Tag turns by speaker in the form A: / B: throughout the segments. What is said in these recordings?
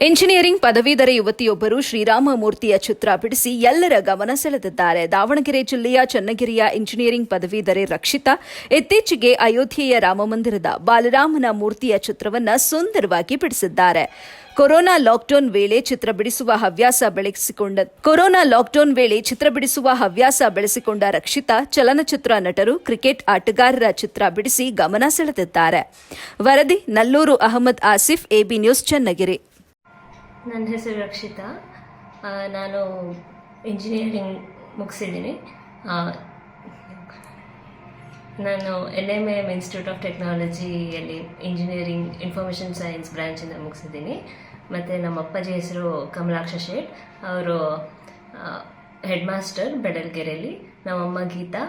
A: Engineering ಪದವೀಧರ ಯುವತಿಯೊಬ್ಬರು ಶ್ರೀರಾಮ ಮೂರ್ತಿಯ ಚಿತ್ರ ಬಿಡಿಸಿ ಎಲ್ಲರ ಗಮನ ಸೆಳೆದಿದ್ದಾರೆ. ದಾವಣಗೆರೆ ಜಿಲ್ಲೆಯ ಚನ್ನಗಿರಿಯ ಇಂಜಿನಿಯರಿಂಗ್ ಪದವೀಧರೆ ರಕ್ಷಿತಾ, ಇತ್ತೀಚೆಗೆ ಅಯೋಧ್ಯೆಯ ರಾಮಮಂದಿರದ ಬಾಲರಾಮನ ಮೂರ್ತಿಯ ಚಿತ್ರವನ್ನು ಸುಂದರವಾಗಿ ಬಿಡಿಸಿದ್ದಾರೆ. ಕೊರೋನಾ ಲಾಕ್ಡೌನ್ ವೇಳೆ ಚಿತ್ರ ಬಿಡಿಸುವ ಹವ್ಯಾಸ ಬೆಳೆಸಿಕೊಂಡ, ಕೊರೋನಾ ಲಾಕ್ಡೌನ್ ವೇಳೆ ಚಿತ್ರ ಬಿಡಿಸುವ ಹವ್ಯಾಸ ಬೆಳೆಸಿಕೊಂಡ ರಕ್ಷಿತಾ, ಚಲನಚಿತ್ರ ನಟರು, ಕ್ರಿಕೆಟ್ ಆಟಗಾರರ ಚಿತ್ರ ಬಿಡಿಸಿ ಗಮನ ಸೆಳೆದಿದ್ದಾರೆ. ವರದಿ, ನಲ್ಲೂರು ಅಹಮದ್ ಆಸಿಫ್, ಎಬಿ ನ್ಯೂಸ್, ಚನ್ನಗಿರಿ.
B: ನನ್ನ ಹೆಸರು ರಕ್ಷಿತಾ. ನಾನು ಇಂಜಿನಿಯರಿಂಗ್ ಮುಗಿಸಿದ್ದೀನಿ. ನಾನು N M M institute of ಟೆಕ್ನಾಲಜಿಯಲ್ಲಿ engineering information science ಬ್ರ್ಯಾಂಚಿಂದ ಮುಗಿಸಿದ್ದೀನಿ. ಮತ್ತು ನಮ್ಮ ಅಪ್ಪಾಜಿ ಹೆಸರು ಕಮಲಾಕ್ಷ ಶೇಟ್. ಅವರು ಹೆಡ್ ಮಾಸ್ಟರ್ ಬೆಡಲ್ಗೆರೆಯಲ್ಲಿ ನಮ್ಮಮ್ಮ ಗೀತಾ.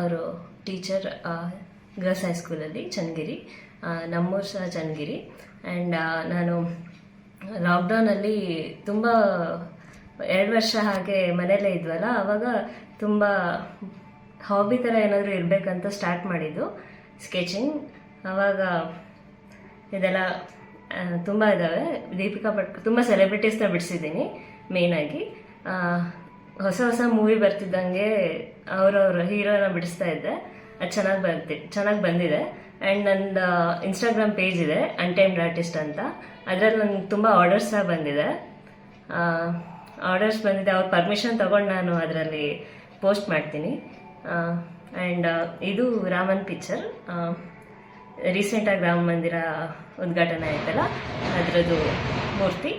B: ಅವರು ಟೀಚರ್ ಗರ್ಲ್ಸ್ ಹೈಸ್ಕೂಲಲ್ಲಿ ಚನ್ನಗಿರಿ. ನಮ್ಮೂರು ಸಹ ಚನ್ನಗಿರಿ. ಆ್ಯಂಡ್ ನಾನು ಲಾಕ್ಡೌನಲ್ಲಿ ತುಂಬ ಎರಡು ವರ್ಷ ಹಾಗೆ ಮನೆಯಲ್ಲೇ ಇದ್ವಲ್ಲ ಆವಾಗ ತುಂಬ ಹಾಬಿ ಥರ ಏನಾದರೂ ಇರಬೇಕಂತ ಸ್ಟಾರ್ಟ್ ಮಾಡಿದ್ದು. ಸ್ಕೆಚಿಂಗ್ ಆವಾಗ ಇದೆಲ್ಲ ತುಂಬ ಇದ್ದಾವೆ ದೀಪಿಕಾ ಪಟ್, ತುಂಬ ಸೆಲೆಬ್ರಿಟೀಸ್ನ ಬಿಡಿಸಿದ್ದೀನಿ ಆಗಿ. ಹೊಸ ಹೊಸ ಮೂವಿ ಬರ್ತಿದ್ದಂಗೆ ಅವರವ್ರ ಹೀರೋನ ಬಿಡಿಸ್ತಾ ಇದ್ದೆ. ಚೆನ್ನಾಗಿ ಬರುತ್ತೆ ಚೆನ್ನಾಗಿ ಬಂದಿದೆ. ಆ್ಯಂಡ್ ನಂದು ಇನ್ಸ್ಟಾಗ್ರಾಮ್ ಪೇಜ್ ಇದೆ ಅನ್ಟೈಮ್ಡ್ ಆರ್ಟಿಸ್ಟ್ ಅಂತ. ಅದರಲ್ಲಿ ನನಗೆ ತುಂಬ ಆರ್ಡರ್ಸ್ ಸಹ ಬಂದಿದೆ. ಆರ್ಡರ್ಸ್ ಬಂದಿದೆ. ಅವ್ರ ಪರ್ಮಿಷನ್ ತಗೊಂಡು ನಾನು ಅದರಲ್ಲಿ ಪೋಸ್ಟ್ ಮಾಡ್ತೀನಿ. ಆ್ಯಂಡ್ ಇದು ರಾಮನ್ ಪಿಕ್ಚರ್ ರೀಸೆಂಟಾಗಿ ರಾಮ ಮಂದಿರ ಉದ್ಘಾಟನೆ ಆಯ್ತಲ್ಲ ಅದರದ್ದು ಮೂರ್ತಿ.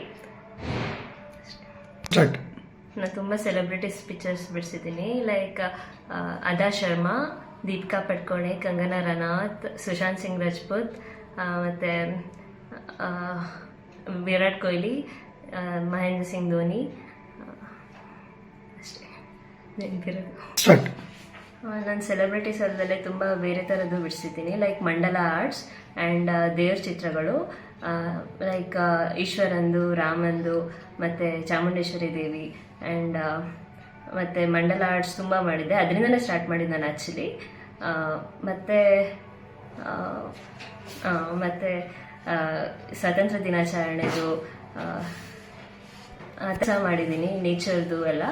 B: ನಾನು ತುಂಬ ಸೆಲೆಬ್ರಿಟೀಸ್ ಪಿಕ್ಚರ್ಸ್ ಬಿಡಿಸಿದ್ದೀನಿ ಲೈಕ್ ಅದಾ ಶರ್ಮಾ ದೀಪಿಕಾ ಪಡ್ಕೋಣೆ ಕಂಗನಾ ರನಾಥ್ ಸುಶಾಂತ್ ಸಿಂಗ್ ರಜಪೂತ್ ಮತ್ತು ವಿರಾಟ್ ಕೊಹ್ಲಿ ಮಹೇಂದ್ರ ಸಿಂಗ್ ಧೋನಿ ಆ, ಅಷ್ಟೇ. ನೆನಪಿರೋದು. ನಾನು ಸೆಲೆಬ್ರಿಟೀಸ್ ಅಲ್ಲದೆ ತುಂಬ ಬೇರೆ ಥರದ್ದು ಬಿಡಿಸಿದ್ದೀನಿ. ಲೈಕ್ ಮಂಡಲ ಆರ್ಟ್ಸ್ ಆ್ಯಂಡ್ ದೇವ್ರ ಚಿತ್ರಗಳು. ಲೈಕ್ ಈಶ್ವರಂದು ರಾಮಂದು ಮತ್ತು ಚಾಮುಂಡೇಶ್ವರಿ ದೇವಿ ಆ್ಯಂಡ್ ಮತ್ತು ಮಂಡಲ ಆರ್ಟ್ಸ್ ತುಂಬ ಮಾಡಿದ್ದೆ. ಅದರಿಂದನೇ ಸ್ಟಾರ್ಟ್ ಮಾಡಿದ್ದು ನಾನು ಆ್ಯಕ್ಚುಲಿ ಮತ್ತು ಮತ್ತೆ ಸ್ವಾತಂತ್ರ್ಯ ದಿನಾಚರಣೆದು ಆ ಥರ ಮಾಡಿದ್ದೀನಿ ನೇಚರ್ದು ಎಲ್ಲ.